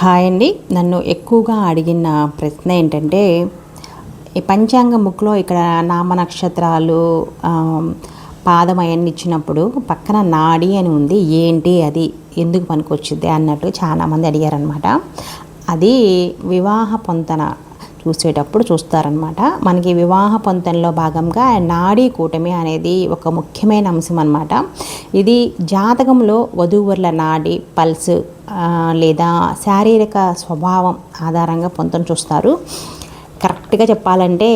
Hi అండి. నన్ను ఎక్కువగా అడిగిన ప్రశ్న ఏంటంటే ఈ పంచాంగ బుక్లో ఇక్కడ నామ నక్షత్రాలు పాదం అవన్నీ ఇచ్చినప్పుడు పక్కన నాడి అని ఉంది ఏంటి అది ఎందుకు పనికొచ్చింది అన్నట్టు చాలామంది అడిగారనమాట అది వివాహ పొంతన చూసేటప్పుడు చూస్తారనమాట మనకి వివాహ పొంతనలో భాగంగా నాడీ కూటమి అనేది ఒక ముఖ్యమైన అంశం అనమాట ఇది జాతకంలో వధూవరుల నాడి పల్స్ లేదా శారీరక స్వభావం ఆధారంగా పొంతను చూస్తారు. కరెక్ట్గా చెప్పాలంటే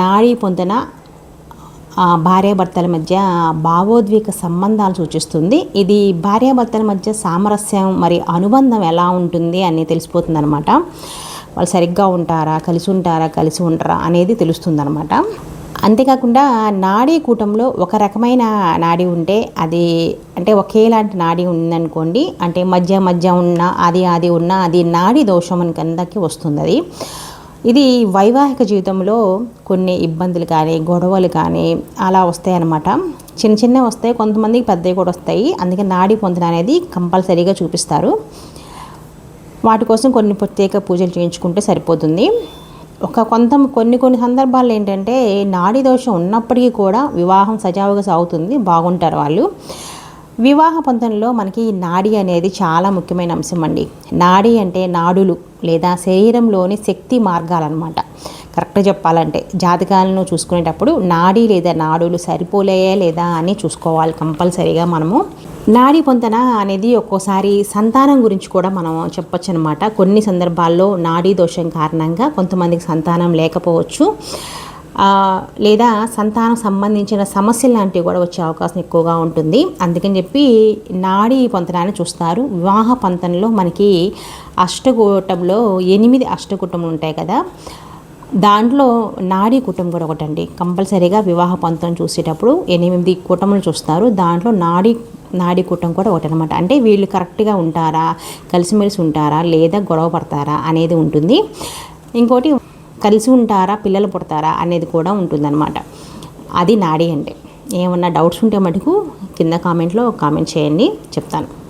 నాడీ పొంతన భార్యాభర్తల మధ్య భావోద్వేగ సంబంధాలు సూచిస్తుంది. ఇది భార్యాభర్తల మధ్య సామరస్యం మరి అనుబంధం ఎలా ఉంటుంది అని తెలిసిపోతుంది అనమాట వాళ్ళు సరిగ్గా ఉంటారా కలిసి ఉంటారా కలిసి ఉంటారా అనేది తెలుస్తుంది అనమాట అంతేకాకుండా నాడీ కూటంలో ఒక రకమైన నాడీ ఉంటే అది అంటే ఒకేలాంటి నాడీ ఉందనుకోండి అంటే మధ్య మధ్య ఉన్న అది అది ఉన్న అది నాడీ దోషం అని కిందకి వస్తుంది అది ఇది వైవాహిక జీవితంలో కొన్ని ఇబ్బందులు కానీ గొడవలు కానీ అలా వస్తాయి అన్నమాట చిన్న చిన్న వస్తాయి కొంతమందికి పెద్దవి కూడా వస్తాయి. అందుకే నాడీ పొందడం అనేది కంపల్సరీగా చూపిస్తారు. వాటి కోసం కొన్ని ప్రత్యేక పూజలు చేయించుకుంటే సరిపోతుంది. ఒక కొంత కొన్ని కొన్ని సందర్భాల్లో ఏంటంటే నాడీ దోషం ఉన్నప్పటికీ కూడా వివాహం సజావుగా సాగుతుంది బాగుంటారు వాళ్ళు. వివాహ పొందనలో మనకి ఈ నాడి అనేది చాలా ముఖ్యమైన అంశం అండి. నాడి అంటే నాడులు లేదా శరీరంలోని శక్తి మార్గాలన్నమాట. కరెక్ట్గా చెప్పాలంటే జాతకాలను చూసుకునేటప్పుడు నాడి లేదా నాడులు సరిపోలేయా లేదా అని చూసుకోవాలి కంపల్సరీగా మనము. నాడి పొంతన అనేది ఒక్కోసారి సంతానం గురించి కూడా మనం చెప్పొచ్చు అనమాట కొన్ని సందర్భాల్లో నాడీ దోషం కారణంగా కొంతమందికి సంతానం లేకపోవచ్చు. లేదా సంతానం సంబంధించిన సమస్యలు లాంటివి కూడా వచ్చే అవకాశం ఎక్కువగా ఉంటుంది. అందుకని చెప్పి నాడీ పొంతనాన్ని చూస్తారు. వివాహ పంతంలో మనకి అష్టకూటంలో ఎనిమిది అష్టకూటములు ఉంటాయి కదా. దాంట్లో నాడీ కూటం కూడా ఒకటండి. కంపల్సరీగా వివాహ పంతం చూసేటప్పుడు ఎనిమిది కూటములు చూస్తారు. దాంట్లో నాడీ నాడీ కూటం కూడా ఒకటి అనమాట అంటే వీళ్ళు కరెక్ట్గా ఉంటారా? కలిసిమెలిసి ఉంటారా? లేదా గొడవ పడతారా? అనేది ఉంటుంది. ఇంకోటి కలిసి ఉంటారా? పిల్లలు పుడతారా? అనేది కూడా ఉంటుందన్నమాట అది నాడీ అంటే ఏమన్నా డౌట్స్ ఉంటే మటుకు కింద కామెంట్లో కామెంట్ చేయండి. చెప్తాను.